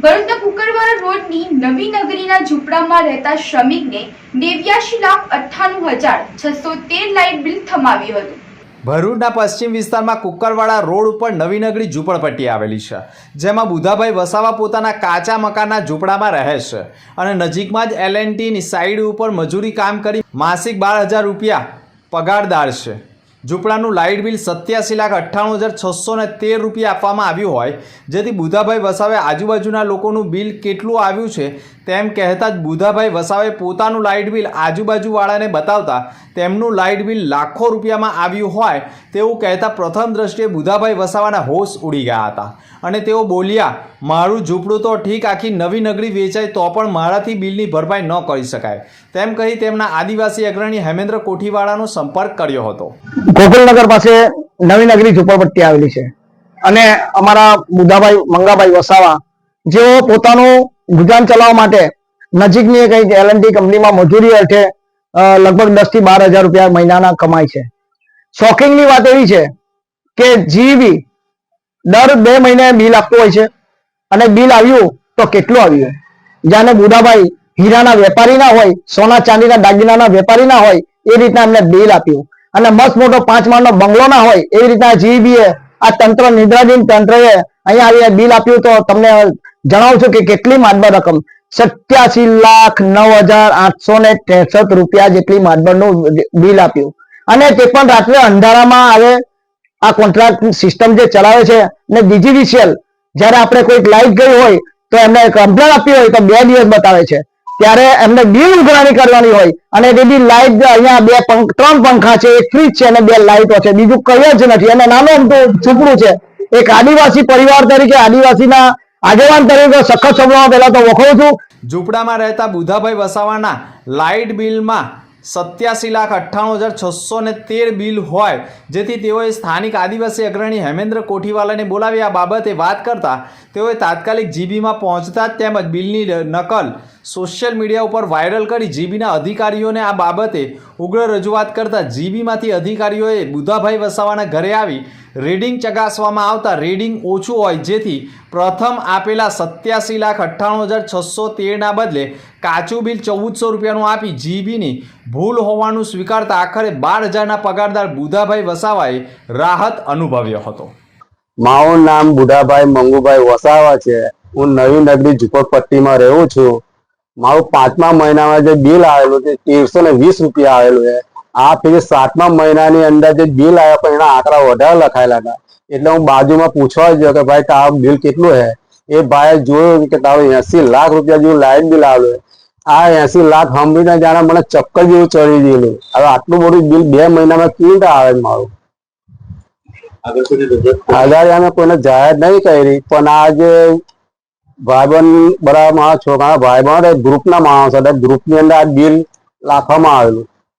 ભરૂચના કુકરવાડા રોડની નવી નગરીના ઝૂંપડામાં રહેતા શ્રમિકને નેવ્યાશી લાખ અઠ્ઠાણું હજાર છસો તેર લાઇટ બિલ થમાવ્યું હતું. ભરૂચના પશ્ચિમ વિસ્તારમાં કુકરવાડા રોડ ઉપર નવી નગરી ઝૂંપડપટ્ટી આવેલી છે, જેમાં બુધાભાઈ વસાવા પોતાના કાચા મકાનના ઝૂંપડામાં રહે છે અને નજીકમાં જ એલની સાઈડ ઉપર મજૂરી કામ કરી માસિક બાર હજાર રૂપિયા પગારદાર છે. ઝૂંપડાનું લાઇટ બિલ સત્યાસી લાખ અઠ્ઠાણું હજાર છસો ને તેર રૂપિયા આપવામાં આવ્યું હોય, જેથી બુધાભાઈ વસાવે આજુબાજુના લોકોનું બિલ કેટલું આવ્યું છે તેમ કહેતા જ બુધાભાઈ વસાવે પોતાનું લાઇટ બિલ આજુબાજુવાળાને બતાવતા તેમનું લાઇટ બિલ લાખો રૂપિયામાં આવ્યું હોય તેવું કહેતા પ્રથમ દ્રષ્ટિએ બુધાભાઈ વસાવાના હોશ ઉડી ગયા હતા. અને તેઓ બોલ્યા, મારું ઝૂંપડું તો ઠીક આખી નવી નગરી વેચાય તો પણ મારાથી બિલની ભરપાઈ ન કરી શકાય. તેમ કહી તેમના આદિવાસી અગ્રણી હેમેન્દ્ર કોઠીવાળાનો સંપર્ક કર્યો હતો. ગોકુલનગર પાસે નવી નગરી ઝુંપડપટ્ટી આવેલી છે. અને અમારા બુધાભાઈ મંગાભાઈ વસાવા, જેઓ પોતાનું ગુજરાન ચલાવવા માટે નજીકની એક એલએનટી કંપનીમાં મજૂરી અર્થે લગભગ દસથી બાર હજાર રૂપિયા મહિનાના કમાય છે. શોકિંગની વાત એવી છે કે જીબી દર બે મહિને બિલ આપતું હોય છે અને બિલ આવ્યું તો કેટલું આવ્યું જાણે બુધાભાઈ હીરાના વેપારી હોય, સોના ચાંદીના દાગીનાના વેપારી હોય, એ રીતના એમને બિલ આપ્યું. અને મસ્ત મોટો પાંચ માળનો બંગલો ના હોય, એવી રીતના જીબી એ આ તંત્ર, નિદ્રાધીન તંત્રએ અહીંયા આવીને બિલ આપ્યું તો તમને જણાવું છું કે કેટલી માતબર રકમ. સત્યાસી લાખ નવ હજાર આઠસો ને ત્રેસઠ રૂપિયા જેટલી માતબરનું બિલ આપ્યું. અને તે પણ રાત્રે અંધારામાં આવે, આ કોન્ટ્રાક્ટ સિસ્ટમ જે ચલાવે છે, ને ડિજિટલ જ્યારે આપણે કોઈક લાઈટ ગઈ હોય, તો એમને કમ્પ્લેન આપી હોય તો બે દિવસ બતાવે છે. ત્યારે એમને બિલ ઉઘરાણી કરવાની હોય. અને તે બી લાઈટ અહીંયા બે ત્રણ પંખા છે એક ફ્રીજ છે અને બે લાઈટો છે. બીજું કઈ જ નથી. અને નાનું અમતું ઝૂંપડું છે. એક આદિવાસી પરિવાર તરીકે આદિવાસીના આગેવાન તરીકે સખત શબ્દોમાં પહેલા તો વખોડું છું. ઝૂંપડામાં રહેતા બુધાભાઈ વસાવાના લાઇટ બિલમાં સત્યાસી લાખ અઠ્ઠાણું હજાર છસો ને તેર બિલ હોય. જેથી તેઓએ સ્થાનિક આદિવાસી અગ્રણી હેમેન્દ્ર કોઠીવાલાને બોલાવી આ બાબતે વાત કરતા તેઓએ તાત્કાલિક જીબીમાં પહોંચતા જ તેમજ બિલની નકલ સોશિયલ મીડિયા ઉપર વાયરલ કરી જીબીના અધિકારીઓને આ બાબતે ઉગ્ર રજૂઆત કરતા જીબીમાંથી અધિકારીઓએ બુધાભાઈ વસાવાના ઘરે આવી રીડિંગ ચકાસવામાં આવતા રીડિંગ ઓછું હોય જેથી પ્રથમ આપેલા સત્યાસી લાખ અઠ્ઠાણું હજાર છસો તેરના બદલે કાચું બિલ ચૌદસો રૂપિયાનું આપી જીબીની ભૂલ હોવાનું સ્વીકારતા આખરે બાર હજારના પગારદાર બુધાભાઈ વસાવાએ રાહત અનુભવ્યો હતો. મારું નામ બુધાભાઈ મંગુભાઈ વસાવા છે. હું નવી નગરી ઝુંપડપટ્ટીમાં રહું છું. મારું પાંચમા મહિનામાં જે બિલ આવેલું છે તેરસો ને વીસ રૂપિયા આવેલું છે. આ પછી સાતમા મહિનાની અંદર જે બિલ આવ્યા પણ એના આંકડા વધારે લખાયેલા હતા. એટલે હું બાજુમાં પૂછવા ગયો કે ભાઈ તારું બિલ કેટલું છે? એ ભાઈએ જોયું કે તારું એસી લાખ રૂપિયા જેવું લાઇટ બિલ આવેલું છે. આ એસી લાખ સાંભળીને જાણે મને ચક્કર જેવું ચડી ગયેલું. હવે આટલું બધું બિલ બે મહિનામાં કેવી રીતે આવે મારું? અમે કોઈને જાહેર નહીં કરી પણ આ જે ભાઈબંધ બરાબર મારા છોકરાના ભાઈબંધ ગ્રુપના માણસો હતા. ગ્રુપની અંદર આ બિલ રાખવામાં આવેલું.